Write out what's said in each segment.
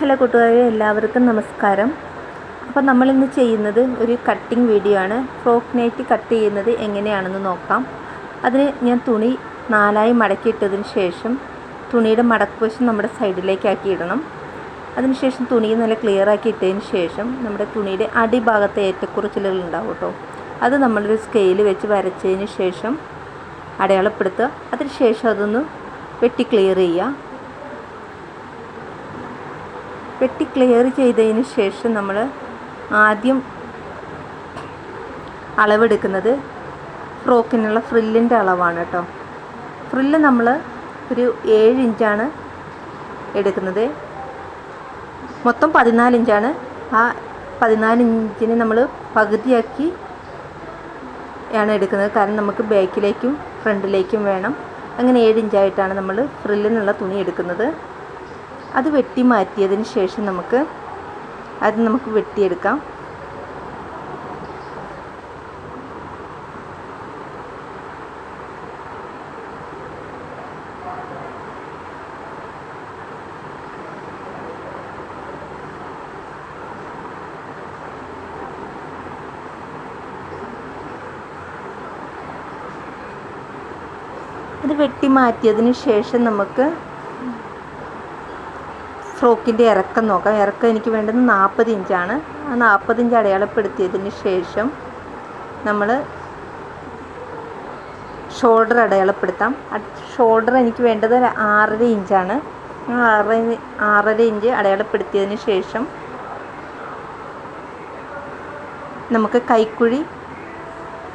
Hello കൂട്ടുകാരെ എല്ലാവർക്കും നമസ്കാരം. അപ്പോൾ നമ്മളിന്ന് ചെയ്യുന്നത് ഒരു കട്ടിംഗ് വീഡിയോ ആണ്. ഫ്രോക്ക് നൈറ്റ് കട്ട് ചെയ്യുന്നത് എങ്ങനെയാണെന്ന് നോക്കാം. അതിന് ഞാൻ തുണി നാലായി മടക്കിയിട്ടതിന് ശേഷം തുണിയുടെ മടക്ക് വശം നമ്മുടെ സൈഡിലേക്കാക്കി ഇടണം അതിനുശേഷം തുണി നല്ല ക്ലിയർ ആക്കി ഇട്ടതിന് ശേഷം നമ്മുടെ തുണിയുടെ അടിഭാഗത്തെ ഏറ്റക്കുറച്ചിലുകൾ ഉണ്ടാവും കേട്ടോ. അത് നമ്മളൊരു സ്കെയിൽ വെച്ച് വരച്ചതിന് ശേഷം അടയാളപ്പെടുത്തുക. അതിന് ശേഷം അതൊന്ന് വെട്ടി ക്ലിയർ ചെയ്യുക. വെട്ടി ക്ലിയർ ചെയ്തതിന് ശേഷം നമ്മൾ ആദ്യം അളവെടുക്കുന്നത് ഫ്രോക്കിനുള്ള ഫ്രില്ലിന്റെ അളവാണ് കേട്ടോ. ഫ്രില്ല് നമ്മൾ ഒരു ഏഴ് ഇഞ്ചാണ് എടുക്കുന്നത്. മൊത്തം പതിനാല് ഇഞ്ചാണ്. ആ പതിനാല് ഇഞ്ചിനെ നമ്മൾ പകുതിയാക്കി ആണ് എടുക്കുന്നത്. കാരണം നമുക്ക് ബാക്കിലേക്കും ഫ്രണ്ടിലേക്കും വേണം. അങ്ങനെ ഏഴ് ഇഞ്ചായിട്ടാണ് നമ്മൾ ഫ്രില്ലിനുള്ള തുണി എടുക്കുന്നത്. അത് വെട്ടി മാറ്റിയതിന് ശേഷം നമുക്ക് അത് നമുക്ക് വെട്ടിയെടുക്കാം. അത് വെട്ടി മാറ്റിയതിന് ശേഷം നമുക്ക് ഫ്രോക്കിന്റെ ഇറക്കം നോക്കാം. ഇറക്കം എനിക്ക് വേണ്ടത് നാൽപ്പത് ഇഞ്ചാണ്. ആ നാൽപ്പത് ഇഞ്ച് അടയാളപ്പെടുത്തിയതിന് ശേഷം നമ്മൾ ഷോൾഡർ അടയാളപ്പെടുത്താം. ഷോൾഡർ എനിക്ക് വേണ്ടത് ആറര ഇഞ്ചാണ്. ആ ആറര ആറര ഇഞ്ച് അടയാളപ്പെടുത്തിയതിന് ശേഷം നമുക്ക് കൈക്കുഴി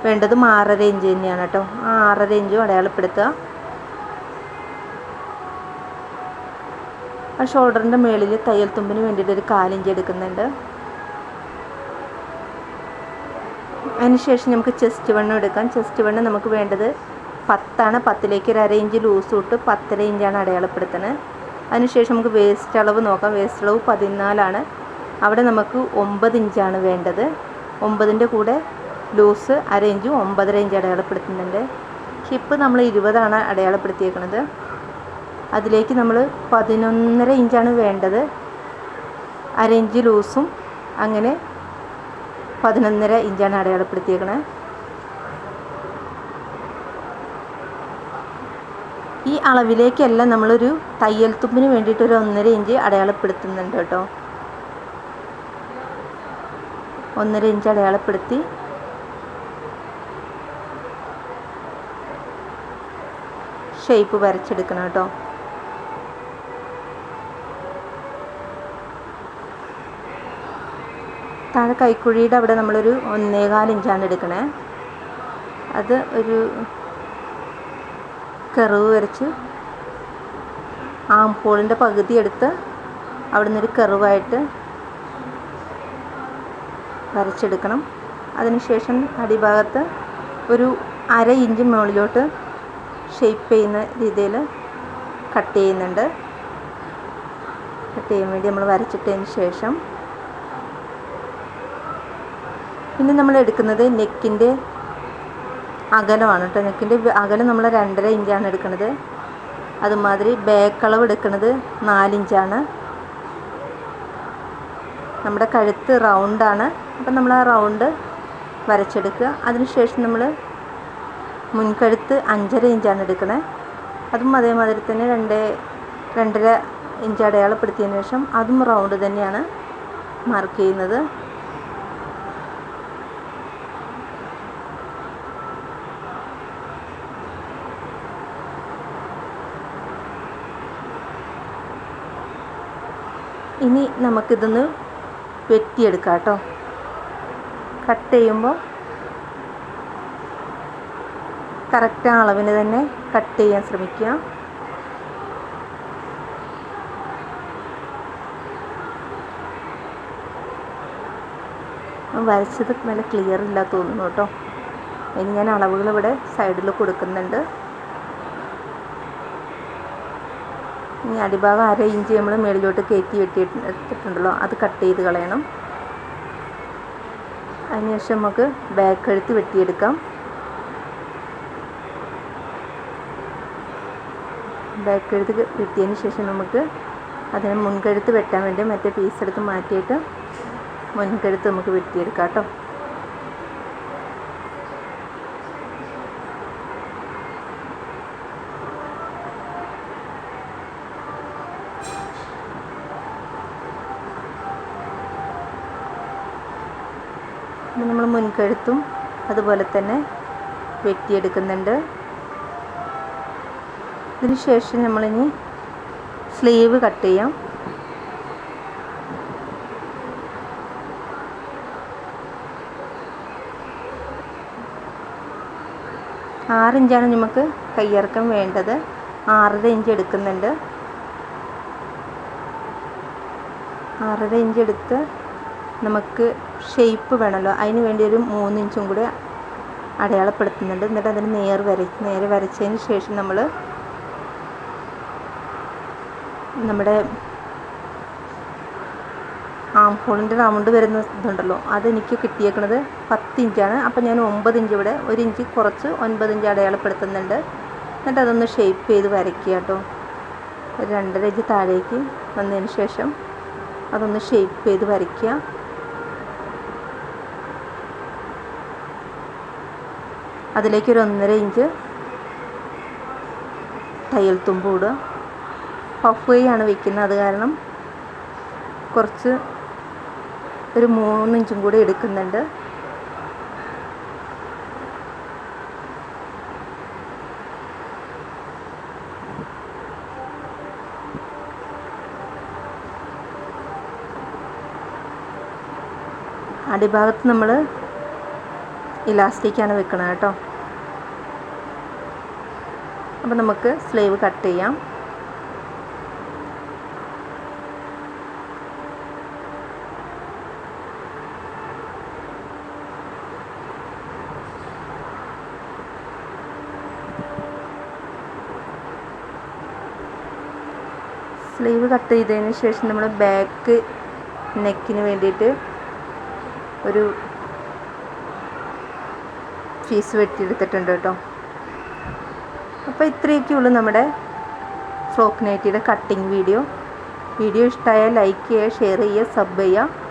വേണ്ടതും ആറര ഇഞ്ച് തന്നെയാണ് കേട്ടോ. ആ ആറര ഇഞ്ചും അടയാളപ്പെടുത്തുക. ആ ഷോൾഡറിന്റെ മുകളിൽ തയ്യൽ തുമ്പിന് വേണ്ടിയിട്ട് ഒരു കാലിഞ്ചി എടുക്കുന്നുണ്ട്. അതിനുശേഷം നമുക്ക് ചെസ്റ്റ് വണ്ണം എടുക്കാം. ചെസ്റ്റ് വണ്ണം നമുക്ക് വേണ്ടത് പത്താണ്. പത്തിലേക്ക് ഒരു അര ഇഞ്ച് ലൂസ് ഇട്ട് പത്തര ഇഞ്ചാണ് അടയാളപ്പെടുത്തുന്നത്. അതിനുശേഷം നമുക്ക് വേസ്റ്റ് അളവ് നോക്കാം. വേസ്റ്റ് അളവ് പതിനാലാണ്. അവിടെ നമുക്ക് ഒമ്പത് ഇഞ്ചാണ് വേണ്ടത്. ഒമ്പതിന്റെ കൂടെ ലൂസ് അര ഇഞ്ചും ഒമ്പതര ഇഞ്ച് അടയാളപ്പെടുത്തുന്നുണ്ട്. ഹിപ്പ് നമ്മൾ ഇരുപതാണ് അടയാളപ്പെടുത്തിയേക്കുന്നത്. അതിലേക്ക് നമ്മൾ പതിനൊന്നര ഇഞ്ചാണ് വേണ്ടത്. അര ഇഞ്ച് ലൂസും അങ്ങനെ പതിനൊന്നര ഇഞ്ചാണ് അടയാളപ്പെടുത്തിയേക്കണേ. ഈ അളവിലേക്കല്ല നമ്മളൊരു തയ്യൽ തുമ്പിന് വേണ്ടിയിട്ട് ഒരു ഒന്നര ഇഞ്ച് അടയാളപ്പെടുത്തുന്നുണ്ട് കേട്ടോ. ഒന്നര ഇഞ്ച് അടയാളപ്പെടുത്തി. ഷേപ്പ് വരച്ചെടുക്കണം കേട്ടോ. കൈക്കുഴിയുടെ അവിടെ നമ്മളൊരു ഒന്നേകാൽ ഇഞ്ചാണ് എടുക്കണേ. അത് ഒരു കെറിവ് വരച്ച് ആംപോളിന്റെ പകുതി എടുത്ത് അവിടെ നിന്നൊരു കെറിവായിട്ട് വരച്ചെടുക്കണം. അതിനുശേഷം അടിഭാഗത്ത് ഒരു അര ഇഞ്ച് മുകളിലോട്ട് ഷേപ്പ് ചെയ്യുന്ന രീതിയിൽ കട്ട് ചെയ്യുന്നുണ്ട്. കട്ട് ചെയ്യാൻ വേണ്ടി നമ്മൾ വരച്ചിട്ടതിന് ശേഷം പിന്നെ നമ്മൾ എടുക്കുന്നത് നെക്കിന്റെ അകലമാണ് കേട്ടോ. നെക്കിന്റെ അകലം നമ്മൾ രണ്ടര ഇഞ്ചാണ് എടുക്കുന്നത്. അതുമാതിരി ബാക്ക് അളവ് എടുക്കുന്നത് നാലിഞ്ചാണ് നമ്മുടെ കഴുത്ത് റൗണ്ടാണ് അപ്പം നമ്മൾ ആ റൗണ്ട് വരച്ചെടുക്കുക. അതിനുശേഷം നമ്മൾ മുൻകഴുത്ത് അഞ്ചര ഇഞ്ചാണ് എടുക്കുന്നത് അതും അതേമാതിരി തന്നെ രണ്ട് രണ്ടര ഇഞ്ച് അടയാളപ്പെടുത്തിയതിന് ശേഷം അതും റൗണ്ട് തന്നെയാണ് മാർക്ക് ചെയ്യുന്നത്. ഇനി നമുക്കിതൊന്ന് വെട്ടിയെടുക്കാം കേട്ടോ. കട്ട് ചെയ്യുമ്പോൾ കറക്റ്റ് അളവിന് തന്നെ കട്ട് ചെയ്യാൻ ശ്രമിക്കുക. വരച്ചത് നല്ല ക്ലിയർ ഇല്ല തോന്നുന്നു കേട്ടോ. ഇനി ഞാൻ അളവുകൾ ഇവിടെ സൈഡിൽ കൊടുക്കുന്നുണ്ട്. ഇനി അടിഭാഗം അര ഇഞ്ച് നമ്മൾ മേളിലോട്ട് കയറ്റി വെട്ടി എടുത്തിട്ടുണ്ടല്ലോ അത് കട്ട് ചെയ്ത് കളയണം. അതിനുശേഷം നമുക്ക് ബാക്ക് കഴുത്ത് വെട്ടിയെടുക്കാം. ബാക്ക് കഴുത്ത് വെട്ടിയതിന് ശേഷം നമുക്ക് അതിന് മുൻകഴുത്ത് വെട്ടാൻ വേണ്ടി മറ്റേ പീസ് എടുത്ത് മാറ്റിയിട്ട് മുൻകഴുത്ത് നമുക്ക് വെട്ടിയെടുക്കാം കേട്ടോ. നമ്മൾ മുൻകഴുത്തും അതുപോലെ തന്നെ വെട്ടിയെടുക്കുന്നുണ്ട്. അതിനുശേഷം ശേഷം നമ്മളിനി സ്ലീവ് കട്ട് ചെയ്യാം. ആറ് ഇഞ്ചാണ് നമുക്ക് കയ്യിറക്കം വേണ്ടത്. ആറര ഇഞ്ച് എടുക്കുന്നുണ്ട്. ആറര ഇഞ്ച് എടുത്ത് നമുക്ക് ഷേപ്പ് വേണമല്ലോ. അതിന് വേണ്ടി ഒരു മൂന്ന് ഇഞ്ചും കൂടി അടയാളപ്പെടുത്തുന്നുണ്ട്. എന്നിട്ട് അതിന് നേർ വര നേരെ വരച്ചതിന് ശേഷം നമ്മൾ നമ്മുടെ ആം ഹോളിന്റെ റൗണ്ട് വരുന്ന ഇതുണ്ടല്ലോ. അതെനിക്ക് കിട്ടിയേക്കണത് പത്ത് ഇഞ്ചാണ് അപ്പോൾ ഞാൻ ഒമ്പത് ഇഞ്ച് ഇവിടെ ഒരു ഇഞ്ച് കുറച്ച് ഒൻപത് ഇഞ്ച് അടയാളപ്പെടുത്തുന്നുണ്ട്. എന്നിട്ട് അതൊന്ന് ഷേപ്പ് ചെയ്ത് വരയ്ക്കുക കേട്ടോ. രണ്ടര ഇഞ്ച് താഴേക്ക് വന്നതിന് ശേഷം അതൊന്ന് ഷേപ്പ് ചെയ്ത് വരയ്ക്കുക. അതിലേക്ക് ഒരു ഒന്നര ഇഞ്ച് തയ്യൽ തുമ്പ് ഇടുക. പഫ് ആണ് വെക്കുന്നത്. അത് കാരണം കുറച്ച് ഒരു മൂന്ന് ഇഞ്ചും കൂടി എടുക്കുന്നുണ്ട്. അടിഭാഗത്ത് നമ്മൾ ഇലാസ്റ്റിക്കാണ് വെക്കണത് കേട്ടോ. അപ്പോൾ നമുക്ക് സ്ലീവ് കട്ട് ചെയ്യാം. സ്ലീവ് കട്ട് ചെയ്തതിന് ശേഷം നമ്മൾ ബാക്ക് നെക്കിന് വേണ്ടിയിട്ട് ഒരു പീസ് വെട്ടിയെടുത്തിട്ടുണ്ട് കേട്ടോ. അപ്പോൾ ഇത്രയൊക്കെ ഉള്ളൂ നമ്മുടെ ഫ്രോക്ക് നൈറ്റിയുടെ കട്ടിങ് വീഡിയോ വീഡിയോ ഇഷ്ടമായാൽ ലൈക്ക് ചെയ്യുക ഷെയർ ചെയ്യുക സബ് ചെയ്യുക.